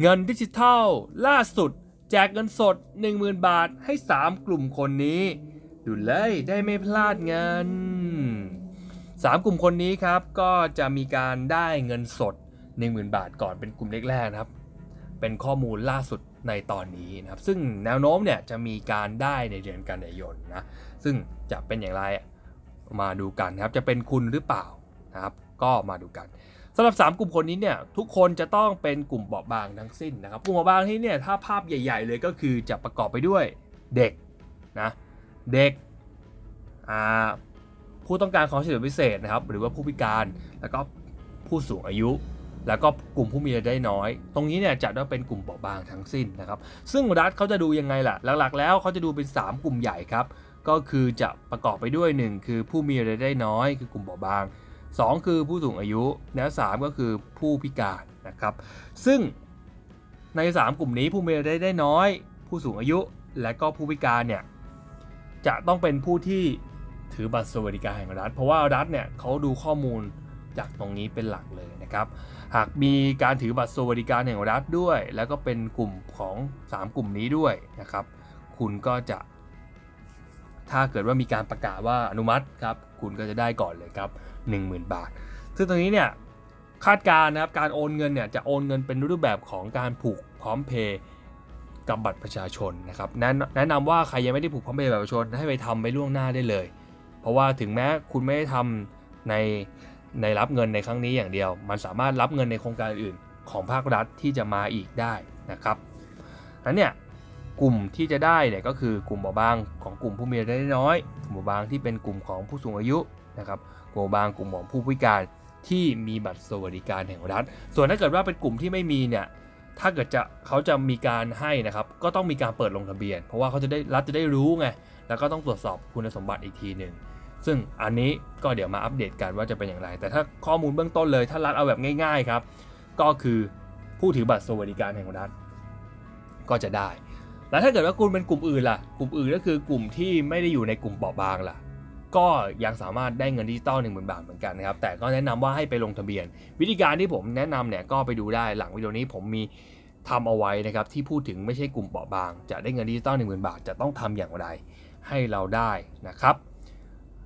เงินดิจิทัล ล่าสุด แจกเงินสด 10,000 บาทให้ 3 กลุ่มคนนี้ ดูเลยได้ไม่พลาดเงิน 3 กลุ่มคนนี้ครับ ก็จะมีการได้เงินสด 10,000 บาทก่อนเป็นกลุ่มแรกๆนะครับ เป็นข้อมูลล่าสุดในตอนนี้นะครับ ซึ่งแนวโน้มเนี่ยจะมีการได้ในเดือนกันยายนนะ ซึ่งจะเป็นอย่างไรมาดูกันนะครับ จะเป็นคุณหรือเปล่านะครับ ก็มาดูกัน สำหรับ 3 กลุ่มคนนี้เนี่ยทุกคนจะต้องเป็นกลุ่มเบาบางทั้งสิ้นนะครับกลุ่มเบาบางที่เนี่ยถ้าภาพใหญ่ ๆ เลยก็คือจะประกอบไปด้วยเด็กนะเด็กผู้ต้องการความช่วยเหลือพิเศษนะครับหรือว่าผู้พิการแล้วก็ผู้สูงอายุ แล้วก็กลุ่มผู้มีรายได้น้อย ตรงนี้เนี่ยจัดว่าเป็นกลุ่มเบาบางทั้งสิ้นนะครับซึ่งรัฐเขาจะดูยังไงล่ะหลักๆ แล้วเขาจะดูเป็น 3 กลุ่มใหญ่ครับก็คือจะประกอบไปด้วย 1 คือผู้มีรายได้น้อย คือกลุ่มเบาบาง 2 คือผู้สูงอายุ และ3ก็คือผู้พิการนะครับ ซึ่งใน 3 กลุ่มนี้ผู้มีรายได้น้อย ผู้สูงอายุ และก็ผู้พิการเนี่ยจะต้องเป็นผู้ที่ถือบัตรสวัสดิการแห่งรัฐ เพราะว่ารัฐเนี่ยเขาดูข้อมูลจากตรงนี้เป็นหลักเลยนะครับ หากมีการถือบัตรสวัสดิการแห่งรัฐด้วย แล้วก็เป็นกลุ่มของ 3 กลุ่มนี้ด้วยนะครับ คุณก็จะ ถ้าเกิดว่ามีการประกาศว่าอนุมัติครับคุณก็จะได้ก่อนเลยครับ 10,000 บาท ซึ่งตรงนี้เนี่ยคาดการณ์นะครับการโอนเงินเนี่ยจะโอนเงินเป็นรูปแบบของการผูกพร้อมเพย์กับบัตรประชาชนนะครับแนะแนะนำว่าใครยังไม่ได้ผูกพร้อมเพย์บัตรประชาชนให้ไปทำไปล่วงหน้าได้เลย เพราะว่าถึงแม้คุณไม่ได้ทำในในรับเงินในครั้งนี้อย่างเดียว มันสามารถรับเงินในโครงการอื่นของภาครัฐที่จะมาอีกได้นะครับนั้นเนี่ย กลุ่มที่จะได้เนี่ยก็คือกลุ่มเบาบางของกลุ่มผู้มีรายได้น้อย กลุ่มเบาบางที่เป็นกลุ่มของผู้สูงอายุนะครับกลุ่มเบาบางกลุ่มของผู้พิการที่มีบัตรสวัสดิการแห่งรัฐ ส่วนถ้าเกิดว่าเป็นกลุ่มที่ไม่มีเนี่ยถ้าเกิดจะเขาจะมีการให้นะครับก็ต้องมีการเปิดลงทะเบียน เพราะว่าเขาจะได้รัฐจะได้รู้ไงแล้วก็ต้องตรวจสอบคุณสมบัติอีกทีหนึ่งซึ่งอันนี้ก็เดี๋ยวมาอัปเดตกันว่าจะเป็นอย่างไร แต่ถ้าข้อมูลเบื้องต้นเลย ถ้ารัฐเอาแบบง่าย ๆครับ ก็คือผู้ถือบัตรสวัสดิการแห่งรัฐก็จะได้ แล้วถ้าเกิดว่าคุณเป็นกลุ่มอื่นล่ะ กลุ่มอื่นก็คือกลุ่มที่ไม่ได้อยู่ในกลุ่มเปราบางล่ะ ก็ยังสามารถได้เงินดิจิตอล1 0,000 บาทเหมือนกันนะครับ แต่ก็แนะนำว่าให้ไปลงทะเบียน วิธีการที่ผมแนะนำเนี่ยก็ไปดูได้หลังวิดีโอนี้ผมมีทำเอาไว้นะครับที่พูดถึงไม่ใช่กลุ่มเปราบาง จะได้เงินดิจิตอล1 0,000 บาทจะต้องทำอย่างไรให้เราได้นะครับ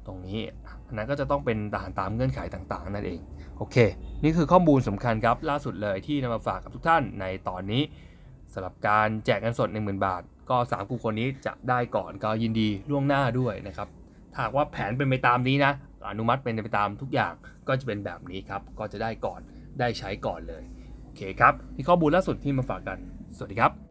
ตรงนี้อันนั้นก็จะต้องเป็นตามตามเงื่อนไขต่างๆนั่นเองโอเค นี่คือข้อมูลสำคัญครับล่าสุดเลยที่นำมาฝากกับทุกท่านในตอนนี้ สำหรับการแจกเงินสด 10,000 บาท ก็ 3 กลุ่มคนนี้จะได้ก่อนก็ยินดีล่วงหน้าด้วยนะครับถ้าว่าแผนเป็นไปตามนี้นะอนุมัติเป็นไปตามทุกอย่างก็จะเป็นแบบนี้ครับ ก็จะได้ก่อนได้ใช้ก่อนเลย โอเคครับนี่ข้อมูลล่าสุดที่มาฝากกัน สวัสดีครับ